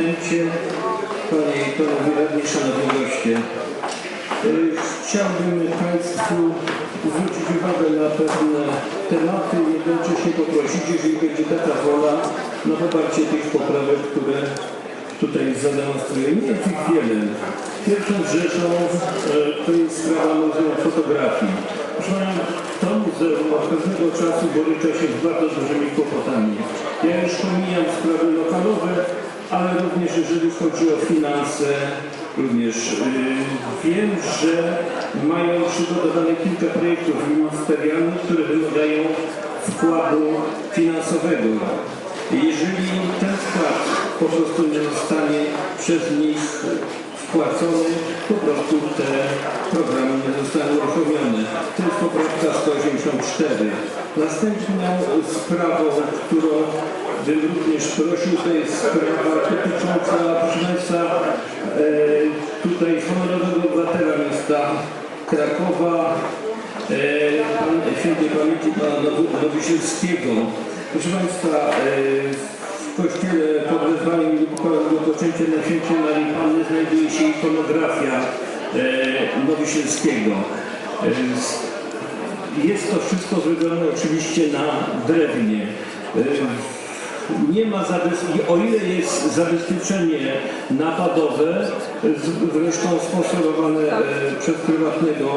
Prezydencie, Panie i Panowie Radni, Szanowni Goście. Y, Chciałbym Państwu zwrócić uwagę na pewne tematy i jednocześnie poprosić, jeżeli będzie taka wola, na poparcie tych poprawek, które tutaj zademonstruję. Nie jest ich wiele. Pierwszą rzeczą e, to jest sprawa Muzeum Fotografii. Proszę Pana, to muzeum od pewnego czasu boryka się z bardzo dużymi kłopotami. Ja już pomijam sprawy lokalowe, ale również jeżeli chodzi o finanse, również yy, wiem, że mają przygotowane kilka projektów ministerialnych, które wymagają wkładu finansowego. Jeżeli ten wkład po prostu nie zostanie przez nich wpłacony, po prostu te programy nie zostaną uruchomione. To jest poprawka 184. Następną sprawą, którą bym również prosił, to jest sprawa dotycząca, Państwa, e, tutaj honorowego obywatela miasta Krakowa, e, pan, świętej pamięci pana Nowysielskiego. Proszę Państwa, e, w kościele pod wezwaniem Mikołajowego Poczęcia na święcie Marii Panny znajduje się ikonografia e, Nowysielskiego. E, jest to wszystko zrobione oczywiście na drewnie. E, Nie ma zabezpieczenia, o ile jest zabezpieczenie napadowe, zresztą sponsorowane e, przez prywatnego,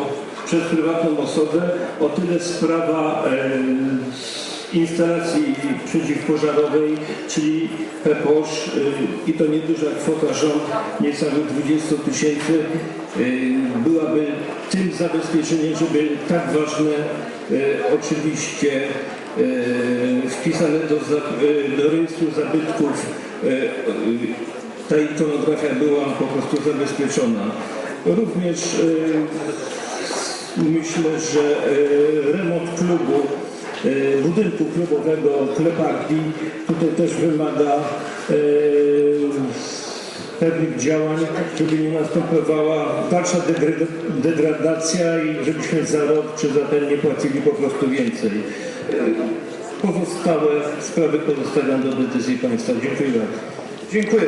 przez prywatną osobę, o tyle sprawa e, instalacji przeciwpożarowej, czyli PEPOSZ i to nieduża kwota rząd niecałych 20 tysięcy y, byłaby tym zabezpieczeniem, żeby tak ważne oczywiście wpisane do, y, do rejestru zabytków y, ta ikonografia była po prostu zabezpieczona. Również myślę, że remont klubu e, budynku klubowego Kleparki tutaj też wymaga e, pewnych działań, żeby nie następowała dalsza degrad- degradacja i żebyśmy za rok czy za ten nie płacili po prostu więcej. Pozostałe sprawy pozostawiam do decyzji Państwa. Dziękuję bardzo. Dziękuję.